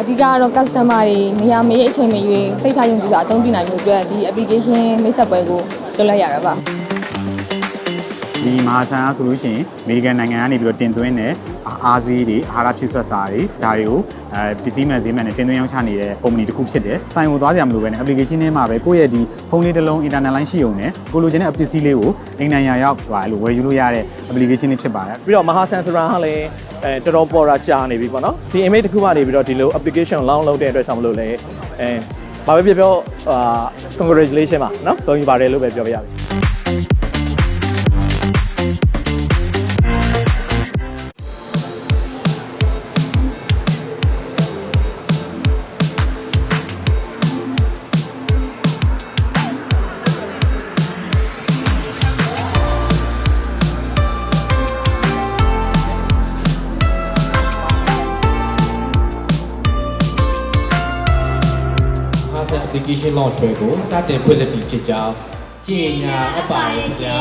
အဓိကကတော့ customer တွေနေရာမေးအချိန်မရွေးစိတ်ချယုံကြည်စွာအသုံးပြုနိုင်မှုအတွက်ဒီ application မိတ်ဆက်ပွဲကိုလုပ်လိုက်ရတာပါ ဒီမဟာဆန်အားဆိုလို့ရှိရင်အမေရိကန်နိုင်ငံကနေပြီးတော့တင်သွင်းတဲ့အာအားစည်းတွေအာဟာရဖြစ်ဆွတ်စာတွေဒါတွေကိုအဲပစ္စည်းမှန်ဈေးမှန်နဲ့တင်သွင်းရောင်းချနေတဲ့ကုမ္ပဏီတစ်ခုဖြစ်တယ်။ဆိုင်ကိုသွားကြမလို့ပဲနဲ့ application ထဲမှာပဲကိုယ့်ရဲ့ဒီဖုန်းလေးတစ်လုံး internet line ရှိုံနဲ့ကိုလိုချင်တဲ့ပစ္စည်းလေးကိုအိမ်နိုင်ရာရောက်သွားလို့ဝယ်ယူလို့ရတဲ့ application လေးဖြစ်ပါတယ်ပြီးတော့မဟာဆန်စရာကလည်းအဲတော်တော်ပေါ်တာကြာနေပြီပေါ့နော်ဒီ image တစ်ခုမှနေပြီးတော့ဒီလို application launch လုပ်တဲ့အတွက်ကြောင့်မလို့လဲအဲဘာပဲပြောပြောအာ congratulation ပါနော်ဂုဏ်ယူပါတယ်လို့ပဲပြောပြရစီဟာ ဆန် application launch တွေကိုစတင်ဖွင့်လှစ်ပြီးဖြစ်ကြောင်းကြေညာအပ်ပါရဗျာ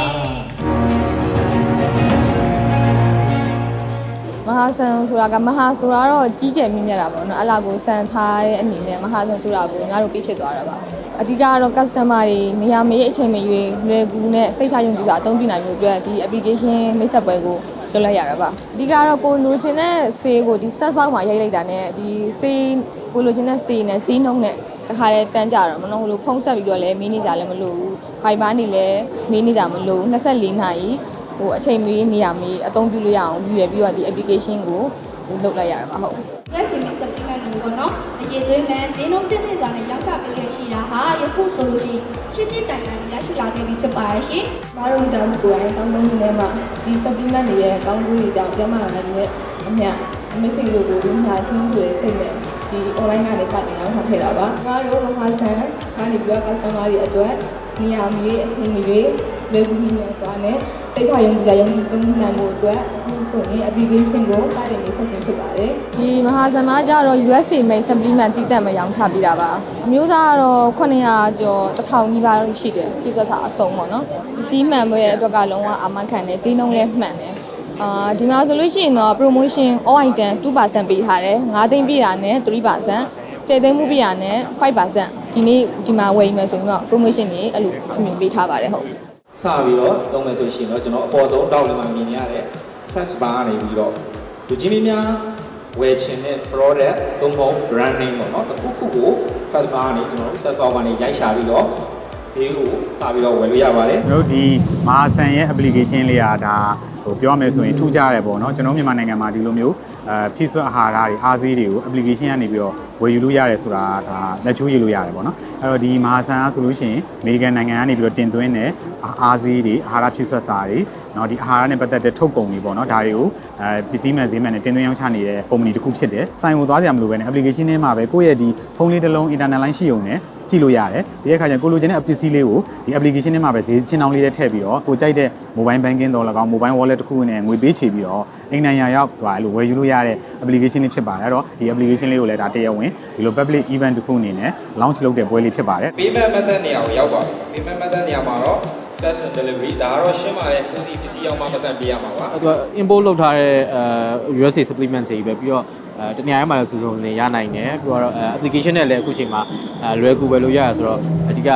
မဟာဆန်ဆိုတာကမဟာဆိုတာတော့ကြီးကျယ်မြင့်မြတ်တာပေါ့နော်အဲ့လာကိုဆန်ထားတဲ့အနေနဲ့မဟာဆန်ဆိုတာကိုညီမတို့ပြည့်ဖြစ်သွားတာပါအဓိကကတော့ customer တွေနေရာမေးအချိန်မရွေးလွယ်ကူနဲ့စိတ်ချယုံကြည်စွာအသုံးပြုနိုင်မှုအတွက်ဒီ application မိတ်ဆက်ပွဲကိုလုပ်လိုက်ရတာပါအဓိကကတော့ကိုလိုချင်တဲ့ဆေးကိုဒီ set box မှာရိုက်လိုက်တာနဲ့ဒီဆေးကိုလိုချင်တဲ့ဆေးနဲ့ဈေးနှုန်းနဲ့ တခါလဲတန်းကြတော့မလို့ဟိုလိုဖုံးဆက်ပြီးတော့လည်းမင်းနေကြလည်းမလို့ဘူး Viber နေလည်းမင်းနေကြမလို့ဘူး24နာရီဟိုအချိန်မီနေရာမီအသုံးပြုလို့ရအောင်ယူရပြီးတော့ဒီ application ကိုဟိုလုပ်လိုက်ရတာပါဟုတ် USM supplement တွေပေါ့နော်အရေးသွေးမဲ့ဈေးနှုန်းတင်းတင်းစွာနဲ့ရောင်းချပေးရရှိတာဟာယခုဆိုလို့ရှိရင်ရှင်းပြတိုင်တိုင်ရရှိလာခဲ့ပြီဖြစ်ပါရဲ့ရှင်။မားတို့မိသားစုကိုယ်တိုင်တောင်းတနေနေမှာဒီ supplement တွေရဲ့အကောင်းကျိုးတွေကြောင့်ကျန်းမာလာတဲ့အမြတ်အမေစိတ်တို့ကိုညာချင်းဆိုတဲ့စိတ်နဲ့ ဒီ online ကနေစတင်ရောက်ထားခဲ့တာပါ။မားတို့မဟာဆန်ကနေပြီးတော့ customer တွေအတွက်နေရာမီအချိန်မီတွေလွယ်ကူမြင်စွာနဲ့စိတ်ချယုံကြည်ကြယုံကြည်သုံးနိုင်မှုအတွက်အခုဆိုရင် application ကိုစတင်ပြီးဆက်တင်ဖြစ်ပါတယ်။ဒီမဟာဆန်မှာကျတော့ USA made supplement တည်တတ်မရောင်းချပေးတာပါ။အမျိုးသားကတော့900ကျော်1000နီးပါးရှိတယ်ပြည့်စက်စာအစုံပေါ့နော်။ဒီစီးမှန်ပွဲတဲ့အတွက်ကလုံးဝအာမခံတယ်ဈေးနှုန်းလည်းမှန်တယ်။ အာဒီမှာဆိုလို့ရှိရင်တော့ promotion all item 2%ပေးထားတယ်။9သိန်းပြည့်တာနဲ့3% 10သိန်းမှုပြည့်တာနဲ့5%ဒီနေ့ဒီမှာဝယ်ယူမယ်ဆိုရင်တော့ promotion တွေအဲ့လိုအမြင်ပေးထားပါတယ်ဟုတ်စပြီးတော့သုံးမယ်ဆိုရှင်တော့ကျွန်တော်အပေါ်သုံးတောက်လည်းမှမြင်နေရတယ် search bar ကနေပြီးတော့လူကြီးမင်းများဝယ်ချင်တဲ့ product သုံးဖို့ brand name ပေါ့နော်တစ်ခုခုကို search bar ကနေကျွန်တော်တို့ search bar ကနေရိုက်ရှာပြီးတော့ဈေးကိုစပြီးတော့ဝယ်လို့ရပါတယ်ကျွန်တော်တို့ဒီမဟာဆန်ရဲ့ application လေးကဒါ ဟိုပြောရမယ်ဆိုရင်ထူးခြားတယ်ပေါ့နော်ကျွန်တော်မြန်မာနိုင်ငံမှာဒီလိုမျိုး အဲဖြည့်ဆွတ်အာဟာရတွေအားစည်းတွေကို application ကနေပြီးတော့ဝယ်ယူလို့ရတယ်ဆိုတာဒါလက်ချိုးရလို့ရတယ်ပေါ့နော်အဲ့တော့ဒီမဟာဆန်အားဆိုလို့ရှိရင်အမေရိကန်နိုင်ငံကနေပြီးတော့တင်သွင်းတဲ့အာအားစည်းတွေအာဟာရဖြည့်ဆွတ်စာတွေเนาะဒီအာဟာရနဲ့ပတ်သက်တဲ့ထုတ်ကုန်တွေပေါ့နော်ဒါတွေကိုအဲပစ္စည်းမှန်ဈေးမှန်နဲ့တင်သွင်းရောင်းချနေတဲ့ကုမ္ပဏီတစ်ခုဖြစ်တယ်ဆိုင်ကိုသွားကြမလို့ပဲနဲ့ application ထဲမှာပဲကိုယ့်ရဲ့ဒီဖုန်းလေးတစ်လုံး internet line ရှိုံနဲ့ကြည့်လို့ရတယ်ဒီအခါကျရင်ကိုလိုချင်တဲ့ပစ္စည်းလေးကိုဒီ application ထဲမှာပဲဈေးချင်းတောင်းလေးနဲ့ထည့်ပြီးတော့ကိုကြိုက်တဲ့ mobile banking တော့၎င်း mobile wallet တစ်ခုနဲ့ငွေပေးချေပြီးတော့အိမ်နိုင်ရာရောက်သွားလို့ဝယ်ယူလို့ရ တဲ့ application လေးဖြစ်ပါတယ်အဲ့တော့ဒီ application လေးကိုလည်းဒါတရားဝင်ဒီလို public event တစ်ခုအနေနဲ့ launch လုပ်တဲ့ပွဲလေးဖြစ်ပါတယ် payment method နေရာကိုရောက်ပါပြီ payment method နေရာမှာတော့ cash on delivery ဒါကတော့ရှင်းပါတယ်ဦးစီးပစ္စည်းရောက်မှပတ်စံပေးရမှာပါအဲ့တော့ import လုပ်ထားတဲ့အဲ USA supplement တွေပဲပြီးတော့ အဲတနေရာထဲမှာလည်းစုစုံနေရနိုင်တယ်ပြီးတော့အဲ application နဲ့လည်းအခုချိန်မှာအဲလွယ်ကူပဲလို့ရရဆိုတော့အဓိက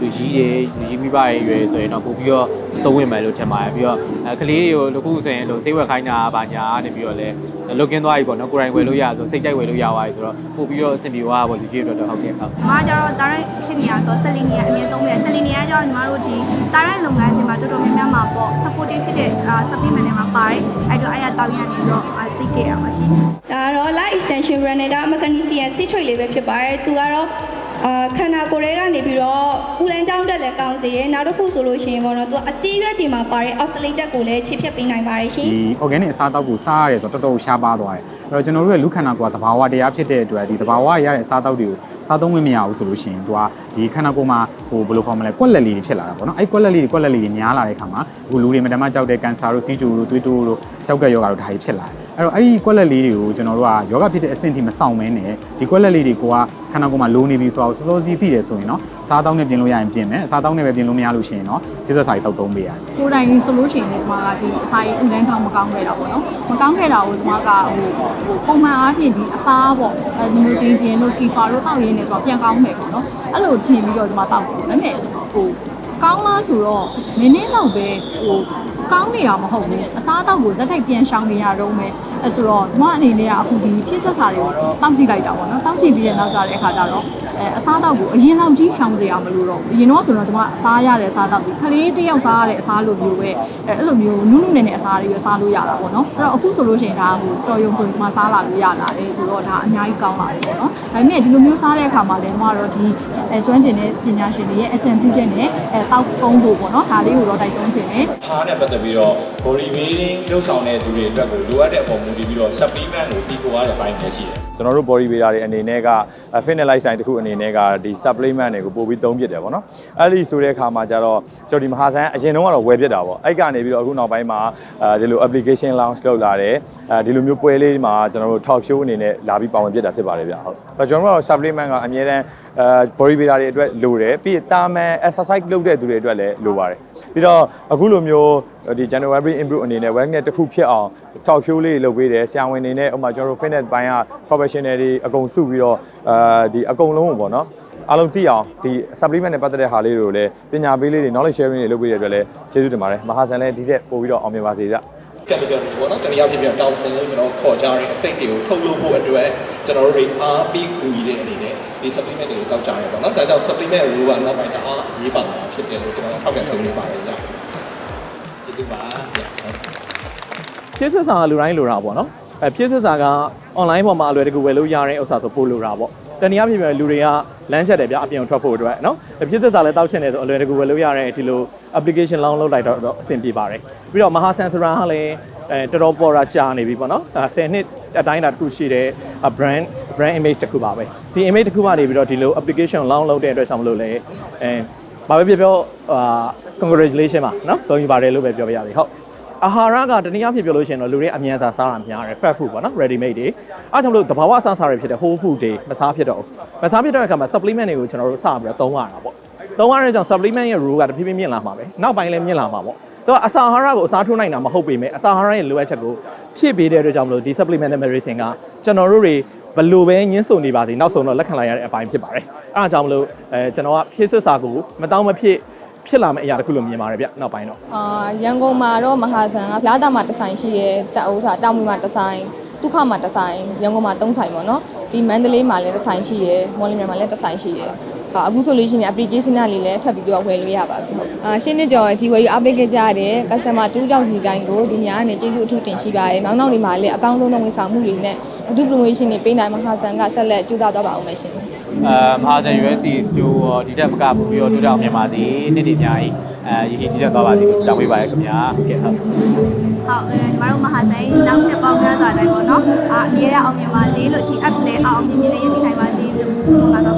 လူကြီးတွေလူကြီးမိဘတွေရွယ်ဆိုရင်တော့ပို့ပြီးတော့သုံးဝင်မယ်လို့ထင်ပါတယ်ပြီးတော့အဲကလေးတွေကိုတခုဆိုရင်လို့စိတ်ဝက်ခိုင်းတာပါညာနေပြီးတော့လည်းလုတ်ကင်းသွားပြီပေါ့နော်ကိုယ်တိုင်ဝယ်လို့ရဆိုစိတ်ကြိုက်ဝယ်လို့ရသွားပြီဆိုတော့ပို့ပြီးတော့အဆင်ပြေသွားတာပေါ့လူကြီးတွေတော့ဟုတ်ကဲ့ဟုတ်။မကျတော့တာရိုက်ဖြစ်နေရဆိုဆက်လီနေရအမြဲသုံးမယ်ဆက်လီနေရကျတော့ညီမတို့ဒီတာရိုက်လုပ်ငန်းစဉ်မှာတော်တော်များများမှာပေါ့ supportive ဖြစ်တဲ့ supplement တွေမှာပါတယ်။အဲ့တော့အဲ့ရတောင်းရနေတော့ သိခဲ့ရပါရှင်။ဒါကတော့ light extension brand က mechanician citrate လေးပဲဖြစ်ပါတယ်။သူကတော့အာခန္ဓာကိုယ်ထဲကနေပြီးတော့ဦးလန်းကြောင်းတက်လည်းကောင်းစေရယ်နောက်တစ်ခုဆိုလို့ရှိရင်ပေါ့နော်သူကအသီးရွက်တွေမှာပါတဲ့ oxalated ကိုလည်းခြေဖြတ်ပေးနိုင်ပါတယ်ရှင်ဒီ organic အစားအသောက်ကိုစားရတယ်ဆိုတော့တော်တော်ရှားပါသွားတယ်အဲ့တော့ကျွန်တော်တို့ရဲ့လူခန္ဓာကိုယ်ကသဘာဝတရားဖြစ်တဲ့အတွက်ဒီသဘာဝရတဲ့အစားအသောက်တွေကိုစားသုံးခွင့်မရဘူးဆိုလို့ရှိရင်သူကဒီခန္ဓာကိုယ်မှာဟိုဘယ်လိုခေါ်မလဲကွက်လက်လေးတွေဖြစ်လာတာပေါ့နော်အဲ့ကွက်လက်လေးတွေကွက်လက်လေးတွေများလာတဲ့ခါမှာအခုလူတွေမတမကြောက်တဲ့ကန်ဆာတို့စီးကျူတို့သွေးတိုးတို့ကြောက်ကက်ယောဂါတို့ဒါတွေဖြစ်လာတယ် အဲ့တော့အဲ့ဒီကွက်လက်လေးတွေကိုကျွန်တော်တို့ကယောဂဖြစ်တဲ့အဆင့်ထိမဆောင်မဲနဲ့ဒီကွက်လက်လေးတွေကိုကခန္ဓာကိုယ်မှာလိုနေပြီဆိုတော့စောစောစီးသိတယ်ဆိုရင်နော်အစားအသောက်နဲ့ပြင်လို့ရရင်ပြင်မယ်အစားအသောက်နဲ့ပဲပြင်လို့မရလို့ရှိရင်နော်ပြည့်စွက်စာရီတောက်သုံးပေးရတယ်ကိုယ်တိုင်ဆိုလို့ရှိရင်လည်းကျွန်မကဒီအစာရေးဥတန်းချောင်းမကောင်းခဲ့တာပေါ့နော်မကောင်းခဲ့တာကိုကျွန်မကဟိုဟိုပုံမှန်အားဖြင့်ဒီအစားပေါ့အဲဒီလိုတင်ကျင်တို့ကီဖာတို့တောက်ရင်းနေကျွန်မပြန်ကောင်းမယ်ပေါ့နော်အဲ့လိုထင်ပြီးတော့ကျွန်မတောက်တယ်ပေါ့ဒါပေမဲ့ဟိုကောင်းလားဆိုတော့နည်းနည်းတော့ပဲဟို ကောင်းနေတာမဟုတ်ဘူးအစားအသောက်ကိုဇက်ထိုက်ပြန်ရှောင်နေရတော့မယ်အဲဆိုတော့ကျွန်မအနေနဲ့ကအခုဒီဖြစ်ဆက်စာတွေကိုတောက်ကြည့်လိုက်တာပေါ့နော်တောက်ကြည့်ပြီးတဲ့နောက်ကျတဲ့အခါကျတော့ အဲအစားအသောက်ကိုအရင်လောက်ကြီးရှောင်စေအောင်မလို့တော့ဘူးအရင်တော့ဆိုတော့ကျွန်မအစားရတဲ့အစားအသောက်ဒီခလေးတစ်ယောက်စားရတဲ့အစားလိုမျိုးပဲအဲအဲ့လိုမျိုးနုနုနဲ့နဲ့အစားတွေပဲစားလို့ရတာပေါ့နော်အဲ့တော့အခုဆိုလို့ရှိရင်ဒါဟိုတော်ယုံဆိုရင်ကျွန်မစားလာလို့ရလာတယ်ဆိုတော့ဒါအများကြီးကောင်းလာတယ်ပေါ့နော်ဒါပေမဲ့ဒီလိုမျိုးစားတဲ့အခါမှာလည်းကျွန်မတို့ဒီအဲကျွမ်းကျင်တဲ့ပညာရှင်တွေရဲ့အကြံပြုချက်နဲ့အဲတောက်သုံးဖို့ပေါ့နော်ဒါလေးကိုတော့တိုက်တွန်းခြင်းနဲ့ဟာနဲ့ပတ်သက်ပြီးတော့ body building လုပ်ဆောင်တဲ့သူတွေအတွက်ကိုလိုအပ်တဲ့အပေါ်မူတည်ပြီးတော့ supplement ကိုပြီးကိုရတဲ့အပိုင်းပဲရှိတယ် ကျွန်တော်တို့ body builder တွေအနေနဲ့က fitness lifestyle တစ်ခုအနေနဲ့ကဒီ supplement တွေကိုပို့ပြီးသုံးဖြစ်တယ်ပေါ့နော်အဲ့ဒီဆိုတဲ့အခါမှာကျတော့ကျွန်တော်ဒီမဟာဆန်အရင်တုန်းကတော့ဝယ်ဖြစ်တာပေါ့အဲ့ကနေပြီးတော့အခုနောက်ပိုင်းမှာအဲဒီလို application launch လုပ်လာတယ်အဲဒီလိုမျိုးပွဲလေးမှာကျွန်တော်တို့ talk show အနေနဲ့လာပြီးပါဝင်ဖြစ်တာဖြစ်ပါတယ်ဗျဟုတ်အဲ့ကျွန်တော်တို့ supplement ကအများတန်းအဲ body builder တွေအတွက်လိုတယ်ပြီးတာမန် exercise လုပ်တဲ့သူတွေအတွက်လည်းလိုပါတယ်ပြီးတော့အခုလိုမျိုးဒီ January improve အနေနဲ့ wellness တစ်ခုဖြစ်အောင် talk show လေးလုပ်ပေးတယ်ဆရာဝန်တွေနဲ့ဥပမာကျွန်တော်တို့ fitness ဘိုင်းက professional တွေအကုန်စုပြီးတော့အဲဒီအကုန်လုံးကိုပေါ့နော်အားလုံးသိအောင်ဒီ supplement နဲ့ပတ်သက်တဲ့ဟာလေးတွေကိုလည်းပညာပေးလေးတွေ knowledge sharing တွေလုပ်ပေးတဲ့အတွက်လည်းကျေးဇူးတင်ပါတယ်မဟာဆန်လည်းဒီထက်ပိုပြီးတော့အောင်မြင်ပါစေဗျ capital တွေပေါ့နော်တနည်းအားဖြင့်ပြောတောင်စင်လို့ကျွန်တော်ခေါ်ကြတဲ့အစိတ်တွေကိုထုတ်လုပ်ဖို့အတွက်ကျွန်တော်တို့တွေအားပြီးကူညီတဲ့အနေနဲ့ဒီ supplement တွေကိုတောက်ကြရတယ်ပေါ့နော်ဒါကြောင့် supplement ကိုကနောက်ပိုင်းတအားအရေးပါမှာဖြစ်တယ်လို့ကျွန်တော်ထောက်ပြဆွေးနွေးပါတယ်ကြာကျေးဇူးပါဆရာဖြစ်စစ်စာကလူတိုင်းလိုတာပေါ့နော် အဲဖြစ်စစ်စာက online ပေါ်မှာအလွယ်တကူဝယ်လို့ရတဲ့ဥစ္စာဆိုပို့လိုတာပေါ့တနည်းအားဖြင့်ပြောရင်လူတွေကလမ်းချက်တယ်ဗျအပြင်ကိုထွက်ဖို့အတွက်နော်ဖြစ်စစ်စာလည်းတောက်ချင်တယ်ဆိုအလွယ်တကူဝယ်လို့ရတဲ့ဒီလို application လောင်းလုပ်လိုက်တော့အဆင်ပြေပါတယ်ပြီးတော့မဟာဆန်စရာကလည်းအဲတော်တော်ပေါ်တာကြာနေပြီပေါ့နော်အဲ10နှစ်အတိုင်းတာတစ်ခုရှိတဲ့ brand brand image တစ်ခုပါပဲဒီ image တစ်ခုကနေပြီးတော့ဒီလို application လောင်းလုပ်တဲ့အတွက်ဆောင်မလို့လဲအဲဘာပဲပြောပြောအာ congratulation ပါနော်ဂုဏ်ယူပါတယ်လို့ပဲပြောပြရစီဟုတ် အာဟာရကတနည်းအားဖြင့်ပြောလို့ရှိရင်တော့လူတွေအမြန်စားစားတာများတယ် fat food ပေါ့နော် ready made တွေအားကြောင့်မလို့တဘာဝအစားအစာတွေဖြစ်တဲ့ whole food တွေမစားဖြစ်တော့ဘူးမစားဖြစ်တော့တဲ့အခါမှာ supplement တွေကိုကျွန်တော်တို့စပြီးတော့သုံးရတာပေါ့သုံးရတဲ့ကြောင့် supplement ရဲ့ role ကတဖြည်းဖြည်းမြင့်လာမှာပဲနောက်ပိုင်းလည်းမြင့်လာမှာပေါ့တော့အစာအာဟာရကိုအစားထိုးနိုင်တာမဟုတ်ပေမဲ့အစာအာဟာရရဲ့လိုအပ်ချက်ကိုဖြည့်ပေးတဲ့အတွက်ကြောင့်မလို့ဒီ supplemental medicine ကကျွန်တော်တို့တွေဘယ်လိုပဲညှင်းဆုံနေပါစေနောက်ဆုံးတော့လက်ခံလိုက်ရတဲ့အပိုင်းဖြစ်ပါတယ်အဲအားကြောင့်မလို့အဲကျွန်တော်ကဖြည့်ဆွတ်စာကိုမတောင်းမဖြစ် ဖြစ်လာမယ့်အရာတစ်ခုလို့မြင်ပါတယ်ဗျနောက်ပိုင်းတော့အာရန်ကုန်မှာတော့မဟာဆန်ကလာတာမှာတစ်ဆိုင်ရှိရဲတအိုးစာတောင်မီမှာတစ်ဆိုင်ဒုက္ခမှာတစ်ဆိုင်ရန်ကုန်မှာသုံးဆိုင်ပေါ့နော်ဒီမန္တလေးမှာလည်းတစ်ဆိုင်ရှိရဲမော်လမြိုင်မှာလည်းတစ်ဆိုင်ရှိရဲအာအခုဆိုလို့ရှိရင် application လေးလည်းထပ်ပြီးတော့ဝယ်လို့ရပါပြီဟုတ်အာရှင်းနှစ်ကျော်ဒီဝယ်ယူအားပေးခဲ့ကြတဲ့ customer တူးကြောင့်ဒီတိုင်းကိုဒီများကနေကျေးဇူးအထူးတင်ရှိပါတယ်နောက်နောက်တွေမှာလည်းအကောင်းဆုံးသောဝန်ဆောင်မှုတွေနဲ့ အထူး promotion တွေပေးနိုင်မဟာဆန်ကဆက်လက်ကြိုးစားသွားပါအောင်မယ်ရှင်အဲမဟာဇန် USC Store ဒီတက်မကပို့ပြီးတော့တိုးတက်အောင်မြင်ပါစေနေ့တွေအများကြီးအဲရည်ရည်တည်တက်သွားပါစေလို့ဆုတောင်းပေးပါရခင်ဗျာဟုတ်ကဲ့ဟုတ်ဟုတ်အဲညီမတို့မဟာဆိုင်နောက်နှစ်ပေါင်းများစွာတိုင်းပေါ့နော်အာအမြဲတမ်းအောင်မြင်ပါစေလို့ဒီ app လည်းအောင်မြင်မြင်လေးရည်တည်နိုင်ပါစေလို့ဆုမွန်ကတော့